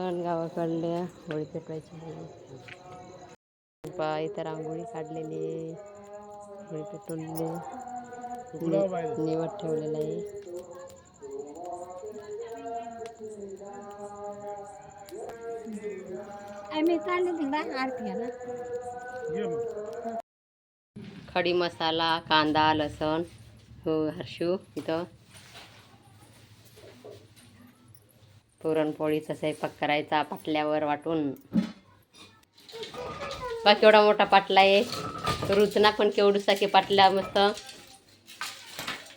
पण गावाकडल्या होळी पेटवायची पा इथं रांगोळी काढलेली आहे. होळी पेटवलेली निवड ठेवलेलं आहे. खडी मसाला कांदा लसण. हो हर्षू इथं. पुरणपोळीचा स्वयंपाक करायचा पाटल्यावर वाटून. बा केवढा मोठा पाटला आहे. रुचना पण केवढूसा की पाटल्या मस्त.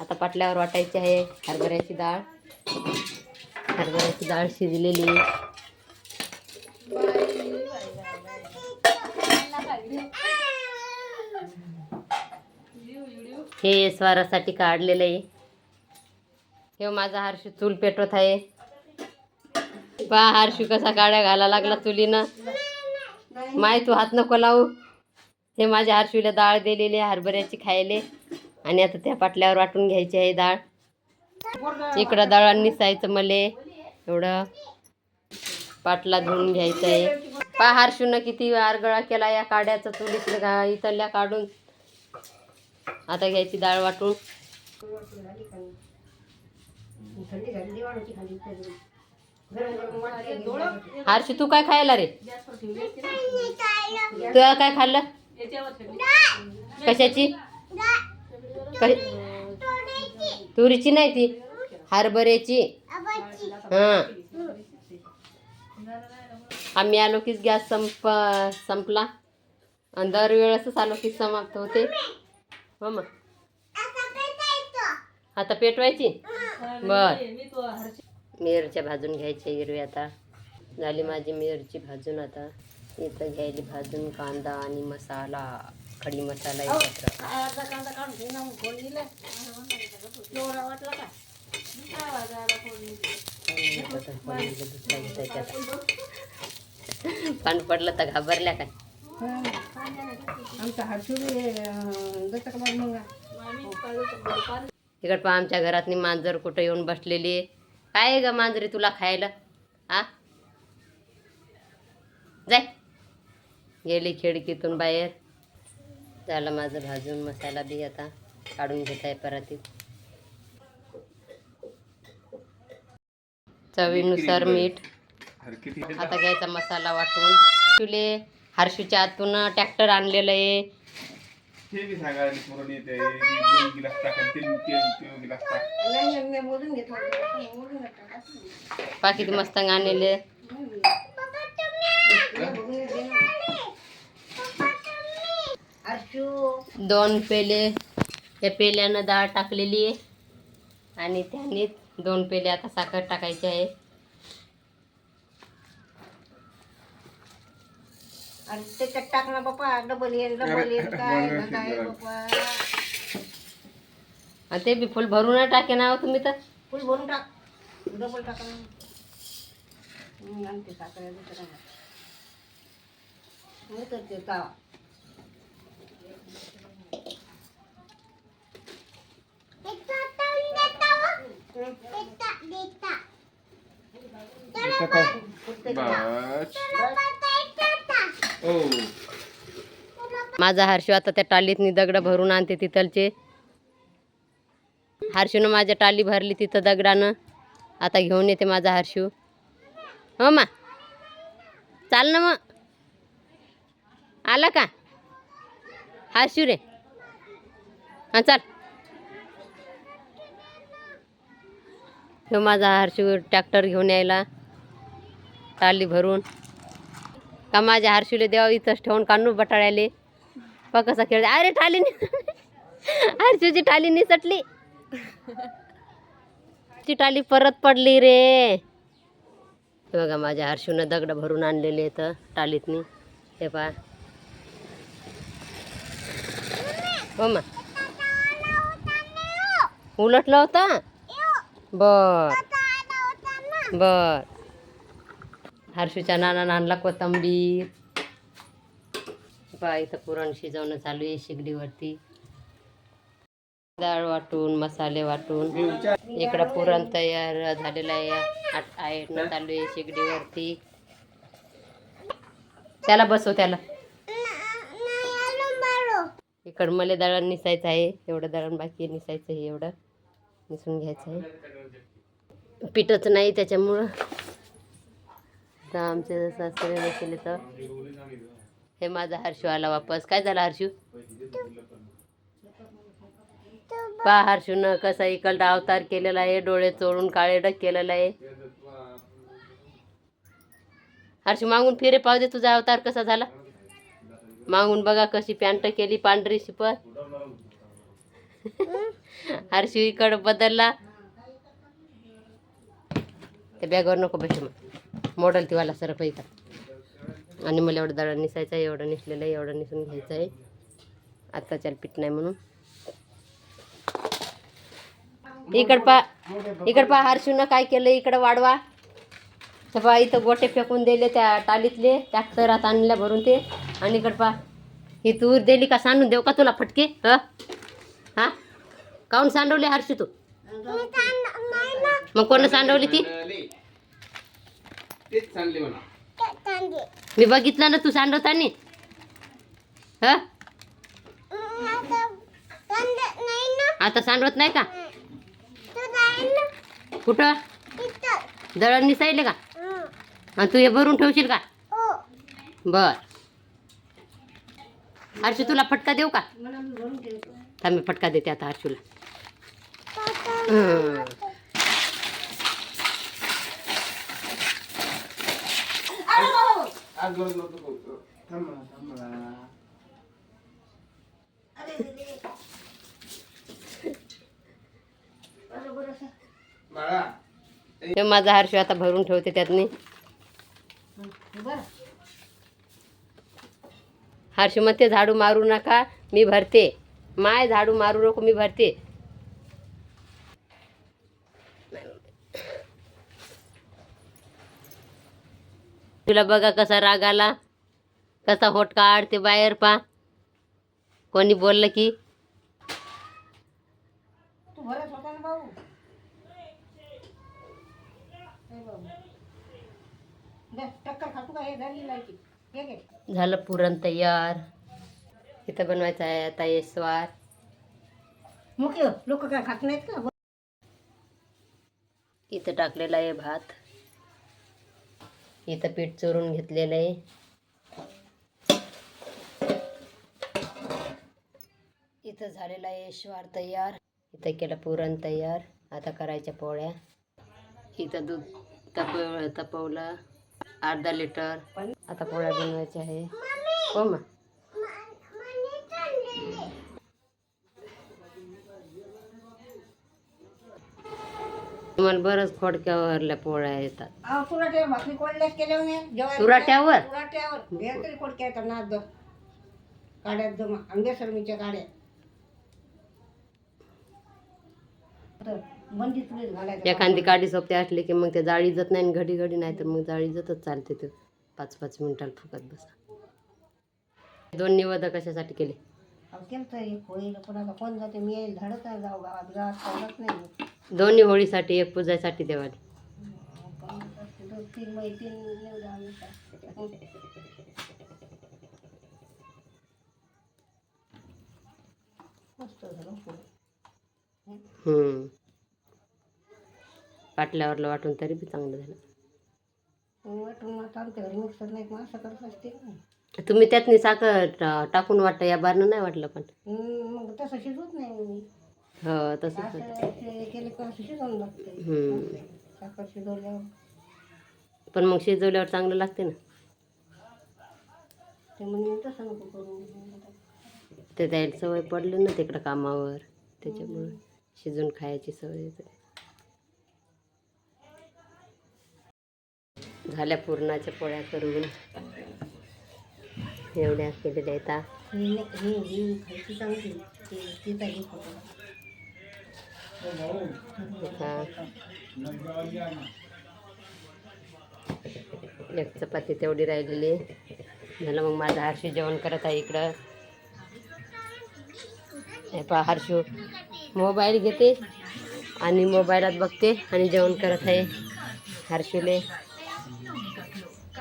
आता पाटल्यावर वाटायची आहे हरभऱ्याची डाळ. हरभऱ्याची डाळ शिजलेली. हे स्वारासाठी काढलेलं आहे. हे माझा हर्ष चूल पेटवत आहे. पा हारशू कसा काड्या घाला लागला चुलीनं माय तू हात नको लावू. हे माझ्या हारशूला डाळ दिलेली हरभऱ्याची खायले. आणि आता त्या पाटल्यावर वाटून घ्यायची आहे डाळ इकडं डाळ निसायचं मले. एवढं पाटला धुवून घ्यायचं आहे. पा हारशून किती आरगळा केला या काड्याचा चुलीतलं घा इथल्या काढून. आता घ्यायची डाळ वाटून. हर्षू तू काय खायला रे? तू काय खाल्लं? कशाची? क- तुरीची नाही ती हरभऱ्याची. हां. आम्ही आलो कीच गॅस संप संपला. आणि दरवेळेसच आलो की समाप्त होते. हो मग. आता पेटवायची? बर. मिरच्या भाजून घ्यायच्या हिरवी आता. झाली माझी मिरची भाजून आता. इथं घ्यायली भाजून कांदा आणि मसाला खडी मसाला एकत्र अर्धा कांदा काढून वाटला का? पान पडलं तर घाबरल्या काय आमचा इकड पहा आमच्या घरातनी मांजर कुठं येऊन बसलेली आहे. काय ग मांजरी तुला खायला? आ? जाय. गेली खिडकीतून बाहेर. झालं माझं भाजून मसाला बी आता. काढून घेत आहे परातीत चवीनुसार मीठ. आता घ्यायचा मसाला वाटून. तुले हर्षूच्या आतून ट्रॅक्टर आणलेलं आहे. हे बी सांगा पुरण येते दोन गिलास टाका तीन तीन तीन गिलास टाक. नाही मी मोजून घेतला मोजून घेतला पाकिट मस्त आणलेले दोन पेले. या पेल्यानं डाळ टाकलेली आहे. आणि त्याने दोन पेले आता साखर टाकायची आहे. अरे त्याच्यात टाक ना बापा डबल येईल डबल येईल काय आणि ते बी फुल भरून टाके ना हो तुम्ही तर? फुल भरून टाक. डबल टाक ना. मग आणते साखर तर ते? बस ओ माझा हर्षू आता त्या टालीतनी दगड भरून आणते तिथलचे. हर्षूनं माझ्या टाली भरली तिथं दगडानं. आता घेऊन येते माझा हर्षू. हो मा. चाल ना मग. आला का? हर्षू रे. हां चाल. ह्यो माझा हर्षू ट्रॅक्टर घेऊन यायला. टाली भरून. का माझ्या हर्षूले देवा इथंच ठेवून काढून बटाळ्याले. बघ कसा खेळ अरे टाली हर्षूची टाली निसटली. ची टाली परत पडली रे. हे बघा माझ्या हर्षूनं दगड भरून आणलेले आहेत टालीतनी हे पहा. हो मा. उलटलं होता? बर. बर. हर्षूच्या नाना आणला कोथंबीर. पहा इथं पुरण शिजवणं चालू आहे शेगडीवरती. डाळ वाटून मसाले वाटून. इकडं पुरण तयार झालेलं आहे. आट- चालू आहे शेगडीवरती. त्याला बसव त्याला. इकडं मला दळण निसायचं आहे. एवढं दळण बाकी निसायचं आहे एवढं. निसून घ्यायचं आहे. पिठच नाही त्याच्यामुळं. तर आमचे सासरे नसेल तर? हे माझा हर्षू आला वापस. काय झालं हर्षू? पा हर्षून कसा इकडला अवतार केलेला आहे डोळे चोळून काळे डक केलेला आहे. हर्षू मागून फिरे पाहू दे तुझा अवतार कसा झाला. मागून बघा कशी पॅन्ट केली पांढरी शिपर. हर्षू इकडं बदलला. ते बॅगवर नको बसू मग. मॉडल ती वाला सरप इथं. आणि मला एवढं दळण निसायचं आहे एवढं निसलेलं आहे एवढं निसून घ्यायचं आहे. आत्ताच्याला पीठ नाही म्हणून. इकड पा इकड पा हर्षूनं काय केलं इकडं वाढवा. तर पा इथं गोटे फेकून दिले त्या टालीतले ट्रॅक्टरात आणल्या भरून ते. आणि इकड पा ही तूर दिली का सांडून देऊ का तुला फटके? ह? हा? काऊन सांडवली हर्षू तू? मग कोण सांडवली ती? तेच मी बघितलं ना तू सांडवतानी. ह? आता सांडवत नाही का? कुठं? दळण निसायले का? आणि तू हे भरून ठेवशील का? बर. हर्षू तुला फटका देऊ का? मी मी फटका देते आता हर्षूला. थांब थांब. बाळा. हे माझा हर्षू आता भरून ठेवते त्यातनी. हर्षू म्हणते झाडू मारू नका मी भरते. माय झाडू मारू नको मी भरते. तुला बघा कसा राग आला कसा होट काढते बाहेर पा. कोणी बोललं की झालं पुरण तयार. इथं बनवायचं आहे आता येसवार मुख्य लोक काय खात नाहीत का? इथं टाकलेला आहे भात. इथं पीठ चोरून घेतलेलं आहे. इथं झालेला आहे श्वार तयार. इथं केलं पुरण तयार. आता करायच्या पोळ्या. इथं दूध तपव तपवलं. अर्धा लिटर. आता पोळ्या बनवायच्या आहे. हो मग. तुम्हाला बरंच खोडक्यावरल्या पोळ्या येतात. अहो, तुराट्यावर भाकरी कोळल्यात केल्या म्हणे जेवायला तुराट्यावर? तुराट्यावर घे तरी कोडक्या येतात नाच दो काड्यात जमा अंगेसरमीच्या काड्या. घालायचं. एखादी काडी सोपते असली की मग ते जाळी जात नाही आणि घडी घडी नाही तर मग जाळी जातच चालते ते. पाच पाच मिनिटाला फुकत बसा. दोन निवद कशासाठी केले? अहो, केलं तर एक होईल आता कोण जाते? मी येईल धडक आहे जाऊ गावात. गावात चालत नाही. दोन्ही होळीसाठी एक पूजासाठी देवाली. पण दोन तीन आम्ही मस्त झालं हम्म वाटून तरी बी चांगलं झालं. वाटून आता आमच्या घरी मिक्सर नाही मग असं करत असते ना. तुम्ही त्यातनी साखर टा- टाकून वाटतं या बारनं नाही वाटलं पण. हम्म, मग तसं शिजवत नाही मी. हो तसंच पण मग शिजवल्यावर चांगलं लागते ना. ते त्याला सवय पडली ना तिकडं कामावर. त्याच्यामुळे शिजून खायची सवय झाल्या पुरणाच्या पोळ्या करून. एवढ्या केलेल्या आहेत. एक चपाती तेवढी राहिलेली. झालं मग माझा हर्षू जेवण करत आहे इकडं. हे पहा हर्षू मोबाईल घेते आणि मोबाईलात बघते आणि जेवण करत आहे हर्षूले.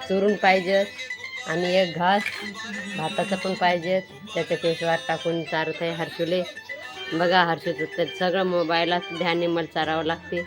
चुरून पाहिजेत आणि एक घास भाताचं पण पाहिजेत त्याच्या पेशवात टाकून चारत आहे हर्षूले. बघा हर्षूचं तर सगळं मोबाईलात ध्यान मला चारावं लागते.